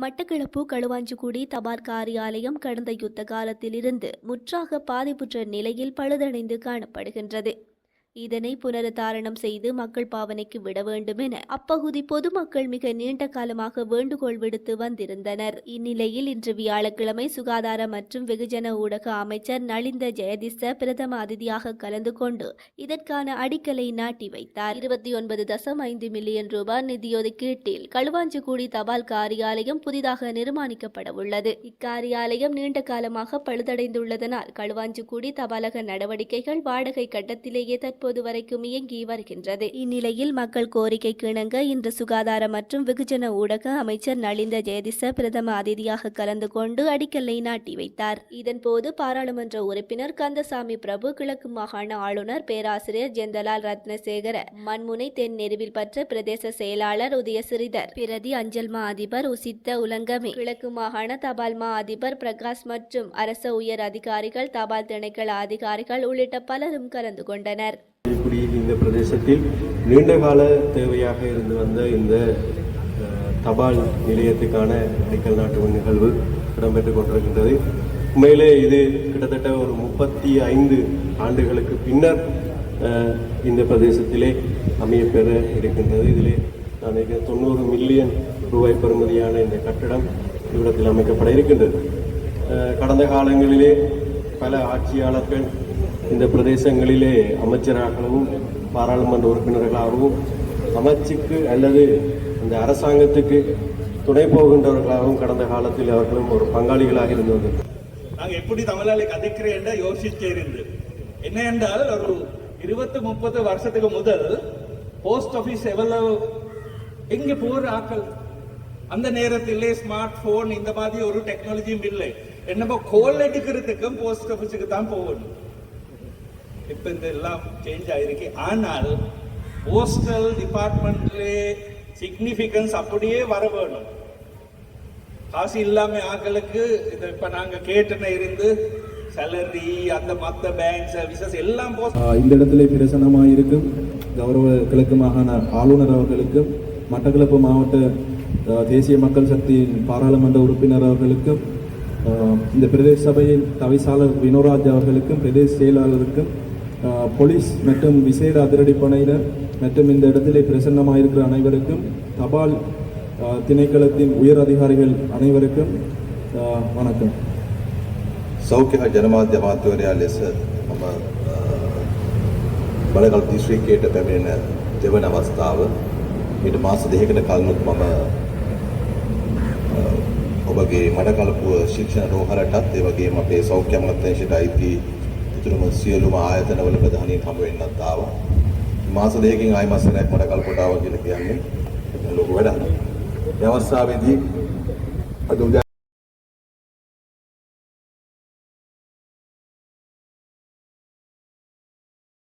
மட்டக்களப்பு களுவாஞ்சிக்குடி தபால் காரியாலயம் கடந்த யுத்த காலத்திலிருந்து முற்றாக பாதிப்புற்ற நிலையில் பழுதடைந்து காணப்படுகின்றது. இதனை புனருத்தாரணம் செய்து மக்கள் பாவனைக்கு விட வேண்டும் என அப்பகுதி பொதுமக்கள் மிக நீண்ட காலமாக வேண்டுகோள் விடுத்து வந்திருந்தனர். இந்நிலையில் இன்று வியாழக்கிழமை சுகாதார மற்றும் வெகுஜன ஊடக அமைச்சர் நலிந்த ஜெயதிச பிரதம அதிதியாக கலந்து கொண்டு இதற்கான அடிக்கலை நாட்டி வைத்தார். இருபத்தி ஒன்பது தசம் ஐந்து மில்லியன் ரூபாய் நிதியொதுக்கீட்டில் களுவாஞ்சிக்குடி தபால் காரியாலயம் புதிதாக நிர்மாணிக்கப்பட உள்ளது. இக்காரியாலயம் நீண்ட காலமாக பழுதடைந்துள்ளதனால் களுவாஞ்சிக்குடி தபாலக நடவடிக்கைகள் வாடகை கட்டத்திலேயே தற்போது வரைக்கும் இயங்கி வருகின்றது. இந்நிலையில் மக்கள் கோரிக்கைக்கு இணங்க இன்று சுகாதார மற்றும் வெகுஜன ஊடக அமைச்சர் நலிந்த ஜெயதிச பிரதம அதிதியாக கலந்து கொண்டு அடிக்கல்லை நாட்டி வைத்தார். இதன்போது பாராளுமன்ற உறுப்பினர் கந்தசாமி பிரபு கிழக்கு மாகாண ஆளுநர் பேராசிரியர் ஜெந்தலால் ரத்னசேகர மண்முனை தென் நெருவில் பற்ற பிரதேச செயலாளர் உதயசிறிதர் பிரதி அஞ்சல் மா அதிபர் உசித்த உலங்கமே கிழக்கு மாகாண தபால் மா அதிபர் பிரகாஷ் மற்றும் அரச உயர் அதிகாரிகள் தபால் திணைக்கள அதிகாரிகள் உள்ளிட்ட பலரும் கலந்து கொண்டனர். குடியிருந்த இந்த பிரதேசத்தில் நீண்டகால தேவையாக இருந்து வந்த இந்த தபால் நிலையத்துக்கான அடிக்கல் நாட்டு நிகழ்வு இடம்பெற்றுக் கொண்டிருக்கின்றது. உண்மையிலே இது கிட்டத்தட்ட ஒரு முப்பத்தி ஐந்து ஆண்டுகளுக்கு பின்னர் இந்த பிரதேசத்திலே அமையப்பெற இருக்கின்றது. இதிலே நான் தொண்ணூறு மில்லியன் ரூபாய் பெறுமதியான இந்த கட்டடம் இவ்விடத்தில் அமைக்கப்பட இருக்கின்றது. கடந்த காலங்களிலே பல ஆட்சியாளர்கள் இந்த பிரதேசங்களிலே அமைச்சராகவும் பாராளுமன்ற உறுப்பினர்களாகவும் அமைச்சுக்கு அல்லது இந்த அரசாங்கத்துக்கு துணை போகின்றவர்களாகவும் கடந்த காலத்தில் அவர்களும் ஒரு பங்காளிகளாக இருந்தது நாங்கள் எப்படி தமிழாளி கதைக்கிறேன் யோசிச்சே இருந்து. என்ன என்றால் ஒரு இருபத்து முப்பது வருஷத்துக்கு முதல் போஸ்ட் ஆபீஸ் எவ்வளவு எங்க போற ஆக்கள்? அந்த நேரத்திலே ஸ்மார்ட் போன் இந்த மாதிரி ஒரு டெக்னாலஜியும் இல்லை. என்னமோ கோல் எடுக்கிறதுக்கும் போஸ்ட் ஆபீஸுக்கு தான் போகணும். இப்போ இந்த எல்லாம் சேஞ்ச் ஆயிருக்கு. ஆனால் போஸ்டல் டிபார்ட்மெண்ட்லே சிக்னிஃபிகன்ஸ் அப்படியே வர வேணும். காசு இல்லாம ஆக்களுக்கு இதை இப்ப நாங்க கேட்டுன இருந்து சேலரி அந்த மத்த பேங்க் சர்வீசஸ் எல்லாம் இந்த இடத்துல பிரசனமாக இருக்கும். கௌரவ கிழக்கு மாகாண ஆளுநர் அவர்களுக்கும் மட்டக்களப்பு மாவட்ட தேசிய மக்கள் சக்தியின் பாராளுமன்ற உறுப்பினர் அவர்களுக்கும் இந்த பிரதேச சபையின் தவிசாளர் வினோராஜ் அவர்களுக்கும் பிரதேச செயலாளருக்கும் போலீஸ் மற்றும் விசேட அதிரடிப்படையினர் மற்றும் இந்த இடத்திலே பிரசன்னமாக இருக்கிற அனைவருக்கும் தபால் ஆஹ், திணைக்களத்தின் உயர் அதிகாரிகள் அனைவருக்கும் ஆஹ், வணக்கம் සෞඛ්‍ය හා ජනමාධ්‍ය අමාත්‍යවරයා ලෙස මම බලගල් දිස්ත්‍රික්කයට පැමිණෙන දෙවන අවස්ථාව ඊට මාස දෙකකට කලිනුත් මම අ, ඔබගේ මඩකලපුව ශික්ෂණ රෝහලටත් ඒ වගේම අපේ සෞඛ්‍ය අමාත්‍යාංශයට අයිති ඉතුරුම සියලුම ආයතනවල ප්‍රධානීන් හමු වෙන්නත් ආවා. මාස දෙකකින් ආයි මාස දෙකක් මඩකලපුවට ආවා කියලා කියන්නේ ලොකු වැඩක්. මේ අවස්ථාවේදී අද උදා